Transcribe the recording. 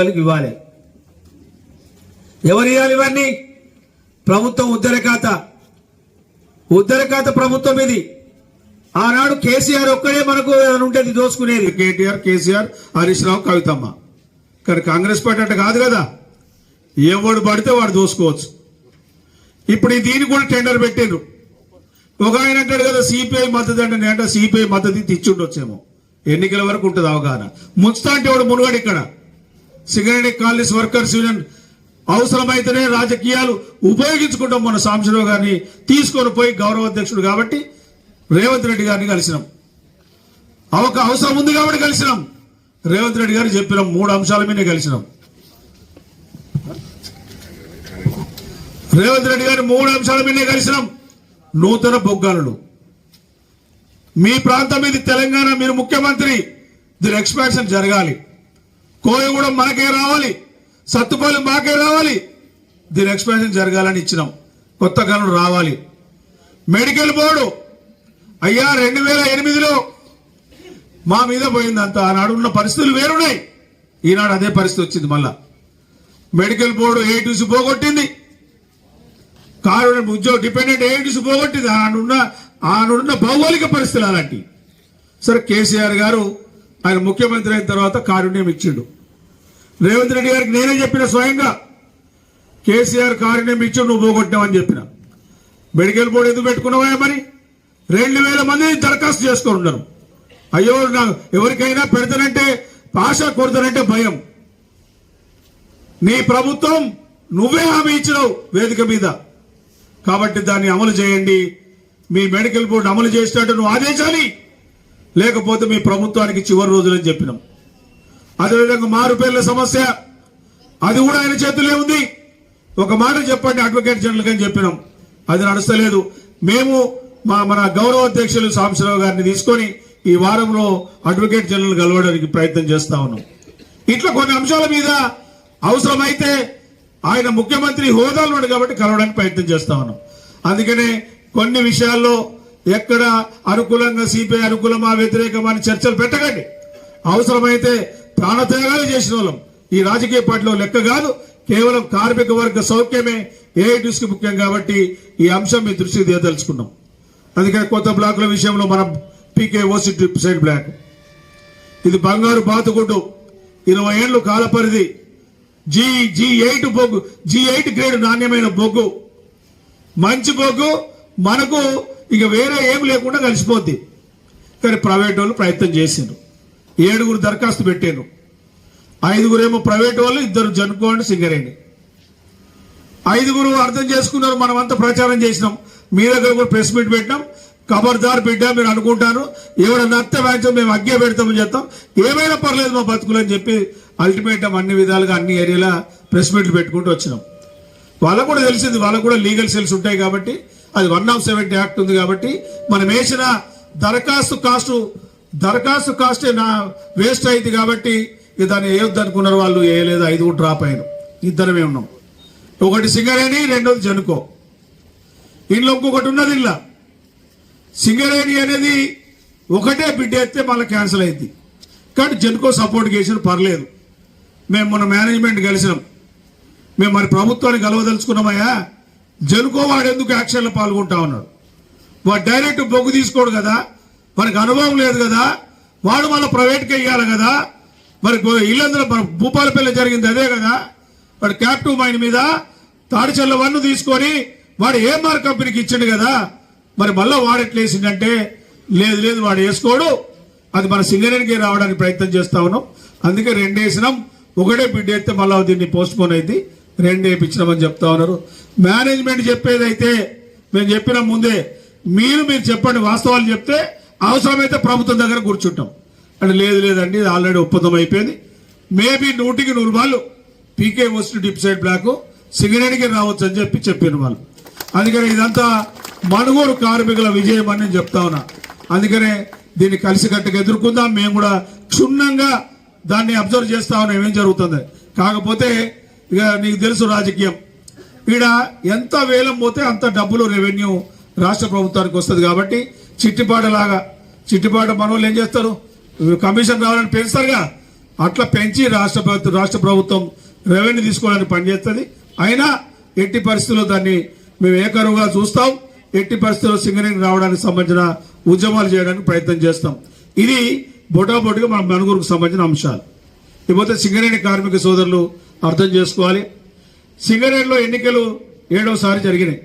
ఒక్కొక్కరికి ఇవ్వాలి. ఎవరు ఇవ్వాలి ఇవన్నీ? ప్రభుత్వం ఉద్దర ఖాత ఉద్దర ఖాత ప్రభుత్వం ఇది. ఆనాడు కేసీఆర్ ఒక్కడే మనకు ఉంటుంది అది దోసుకునేది కేటీఆర్ కేసీఆర్ హరీష్ రావు కవితమ్మ. కానీ కాంగ్రెస్ పార్టీ అంటే కాదు కదా. ఎవడు పడితే వాడు దోసుకోవచ్చు ఇప్పుడు దీన్ని కూడా టెండర్ పెట్టిండ్రు. ఒక ఆయన అంటాడు కదా సిపిఐ మద్దతు అంటే నేను సిపిఐ మద్దతు తెచ్చుండొచ్చేమో ఎన్నికల వరకు ఉంటుంది అవగాహన. ముంచుతా అంటే వాడు మునుగడు ఇక్కడ. సింగరేణి కాలనీస్ వర్కర్స్ యూనియన్ అవసరమైతేనే రాజకీయాలు ఉపయోగించుకుంటాం మన సాంబశివరావు గారిని తీసుకొని పోయి గౌరవ అధ్యక్షుడు కాబట్టి రేవంత్ రెడ్డి గారిని కలిసినాం. అవక అవసరం ఉంది కాబట్టి కలిసినాం. రేవంత్ రెడ్డి గారు చెప్పినాం మూడు అంశాల మీద కలిసినాం. రేవంత్ రెడ్డి గారి మూడు అంశాల మీద కలిసినాం. నూతన బొగ్గాలను. మీ ప్రాంతం ఇది తెలంగాణ మీరు ముఖ్యమంత్రి. దీని ఎక్స్పాన్షన్ జరగాలి. కోయగూడెం మనకే రావాలి సత్తుపల్లి మాకే రావాలి. దీని ఎక్స్పాన్షన్ జరగాలని ఇచ్చినాం. కొత్త గనులు రావాలి. మెడికల్ బోర్డు అయ్యా రెండు వేల ఎనిమిదిలో మా మీద పోయిందంత. ఆనాడు ఉన్న పరిస్థితులు వేరున్నాయి. ఈనాడు అదే పరిస్థితి వచ్చింది మళ్ళా. మెడికల్ బోర్డు ఏటీసీ పోగొట్టింది. కారు ఉద్యోగ డిపెండెంట్ ఏటీసీ పోగొట్టింది. ఆనాడున్న ఆనాడున్న భౌగోళిక పరిస్థితులు అలాంటివి. సరే కేసీఆర్ గారు ఆయన ముఖ్యమంత్రి అయిన తర్వాత కారుణ్యం ఇచ్చిండు. రేవంత్ రెడ్డి గారికి నేనే చెప్పిన స్వయంగా కేసీఆర్ కారుణ్యం ఇచ్చి నువ్వు పోగొట్టావని చెప్పిన. మెడికల్ బోర్డు ఎందుకు పెట్టుకున్నావా మరి? రెండు వేల మంది దరఖాస్తు చేసుకొని ఉన్నారు. అయ్యో నా ఎవరికైనా పెడతానంటే ఆశ కొడతానంటే భయం. నీ ప్రభుత్వం నువ్వే హామీ ఇచ్చినావు వేదిక మీద. కాబట్టి దాన్ని అమలు చేయండి. మీ మెడికల్ బోర్డు అమలు చేసినట్టు నువ్వు ఆదేశాలి లేకపోతే మీ ప్రభుత్వానికి చివరి రోజులని చెప్పినాం. అదేవిధంగా మారు పేర్ల సమస్య అది కూడా ఆయన చేతులే ఉంది. ఒక మాట చెప్పండి అడ్వకేట్ జనరల్ అని చెప్పినాం. అది నడుస్తలేదు. మేము మా మన గౌరవ అధ్యక్షులు సాంబశివరావు గారిని తీసుకొని ఈ వారంలో అడ్వకేట్ జనరల్ కలవడానికి ప్రయత్నం చేస్తా ఉన్నాం. ఇట్లా కొన్ని అంశాల మీద అవసరమైతే ఆయన ముఖ్యమంత్రి హోదాలు ఉన్నాడు కాబట్టి కలవడానికి ప్రయత్నం చేస్తా ఉన్నాం. అందుకనే కొన్ని విషయాల్లో ఎక్కడ అనుకూలంగా సిపిఐ అనుకూలమా వ్యతిరేకమా అని చర్చలు పెట్టకండి. అవసరమైతే ప్రాణత్యాగాలు చేసిన వాళ్ళం. ఈ రాజకీయ పార్టీలో లెక్క కాదు కేవలం కార్మిక వర్గ సౌఖ్యమే ఏఐటీస్కి ముఖ్యం కాబట్టి ఈ అంశం మీ దృష్టికి తీయదలుచుకున్నాం అందుకని కొత్త బ్లాకుల విషయంలో మనం PK OC trip side block. ఇది బంగారు బాతుగుడ్డు. ఇరవై ఏళ్ళు కాల పరిధి. జీ జీ ఎయిట్ బొగ్గు జీ ఎయిట్ గ్రేడ్ నాణ్యమైన బొగ్గు. మంచి బొగ్గు మనకు ఇక వేరే ఏం లేకుండా కలిసిపోద్ది. కానీ ప్రైవేట్ వాళ్ళు ప్రయత్నం చేసిండ్రు. ఏడుగురు దరఖాస్తు పెట్టారు ఐదుగురేమో ప్రైవేట్ వాళ్ళు ఇద్దరు జనుకోండి సింగరేణి. ఐదుగురు అర్థం చేసుకున్నారు మనమంతా ప్రచారం చేసినాం. మీ దగ్గర కూడా ప్రెస్ మీట్ పెట్టినాం. ఖబర్దార్ బిడ్డ మీరు అనుకుంటాను ఎవరైనా నత్త వ్యాఖ్యం మేము అగ్గే పెడతామని చెప్తాం. ఏమైనా పర్లేదు మా బతుకులు అని చెప్పి అల్టిమేటం అన్ని విధాలుగా అన్ని ఏరియాలో ప్రెస్ మీట్లు పెట్టుకుంటూ వచ్చినాం. వాళ్ళకు కూడా తెలిసింది వాళ్ళకు కూడా లీగల్ సెల్స్ ఉంటాయి కాబట్టి అది వన్ ఆఫ్ సెవెంటీ యాక్ట్ ఉంది కాబట్టి మనం వేసిన దరఖాస్తు కాస్ట్ దరఖాస్తు కాస్ట్ నా వేస్ట్ అయింది కాబట్టి దాన్ని వేయొద్దు అనుకున్నారు వాళ్ళు వేయలేదు ఐదు డ్రాప్ అయిన ఇద్దరమే ఉన్నాం. ఒకటి సింగరేణి రెండోది జనుకో. ఇంట్లో ఇంకొకటి ఉన్నది ఇలా. సింగరేణి అనేది ఒకటే బిడ్డ ఎత్తే మళ్ళీ క్యాన్సిల్ అయింది. కానీ జనుకో సపోర్ట్ చేసిన పర్లేదు. మేము మన మేనేజ్మెంట్ కలిసినాం. మేము మరి ప్రభుత్వాన్ని కలవదలుచుకున్నామయ్యా? జనుకో వాడు ఎందుకు యాక్షన్లో పాల్గొంటా ఉన్నాడు? వాడు డైరెక్ట్ బొగ్గు తీసుకోడు కదా? మనకు అనుభవం లేదు కదా? వాడు మళ్ళీ ప్రైవేట్కి వెయ్యాలి కదా? మరి ఇల్లందరూ మన భూపాలపల్లి జరిగింది అదే కదా? వాడు క్యాప్టివ్ మైన్ మీద తాడిచెల్ల వన్ను తీసుకొని వాడు ఏఎంఆర్ కంపెనీకి ఇచ్చిండు కదా? మరి మళ్ళీ వాడు ఎట్లా లేదు లేదు వాడు వేసుకోడు. అది మన సింగరేణికి రావడానికి ప్రయత్నం చేస్తా ఉన్నాం. అందుకే రెండు వేసినాం. ఒకటే బిడ్డ అయితే మళ్ళీ దీన్ని పోస్ట్ పోన్ అయింది. రెండు వేయించినామని చెప్తా ఉన్నారు. మేనేజ్మెంట్ చెప్పేదైతే మేము చెప్పిన ముందే మీరు మీరు చెప్పండి వాస్తవాలు చెప్తే అవసరమైతే ప్రభుత్వం దగ్గర కూర్చుంటాం. అంటే లేదు లేదండి ఇది ఆల్రెడీ ఒప్పందం అయిపోయింది. మేబీ నూటికి నూరు వాళ్ళు పీకే వస్తు డిప్ సైడ్ బ్లాక్ సింగరేణికి రావచ్చు అని చెప్పి చెప్పిన వాళ్ళు. అందుకని ఇదంతా మనుగోడు కార్మికుల విజయం అని నేను చెప్తా ఉన్నా. అందుకనే దీన్ని కలిసికట్టుగా ఎదుర్కొందాం. మేము కూడా క్షుణ్ణంగా దాన్ని అబ్జర్వ్ చేస్తా ఉన్నాం. ఏమేం జరుగుతుంది? కాకపోతే ఇక నీకు తెలుసు రాజకీయం. ఈడ ఎంత వేలం పోతే అంత డబ్బులు రెవెన్యూ రాష్ట్ర ప్రభుత్వానికి వస్తుంది కాబట్టి చిట్టిపాట లాగా చిట్టిపాట మన ఏం చేస్తారు? కమిషన్ రావాలని పెంచుతారుగా. అట్లా పెంచి రాష్ట్ర ప్రభుత్వం రాష్ట్ర ప్రభుత్వం రెవెన్యూ తీసుకోవడానికి పనిచేస్తుంది అయినా ఎట్టి పరిస్థితుల్లో దాన్ని మేము ఏకరువుగా చూస్తాం. ఎట్టి పరిస్థితుల్లో సింగరేణి రావడానికి సంబంధించిన ఉద్యమాలు చేయడానికి ప్రయత్నం చేస్తాం. ఇది బొటాబొటిగా మన మనుగురుకు సంబంధించిన అంశాలు. ఇకపోతే సింగరేణి కార్మిక సోదరులు అర్థం చేసుకోవాలి. సింగరేణిలో ఎన్నికలు ఏడవసారి జరిగినాయి.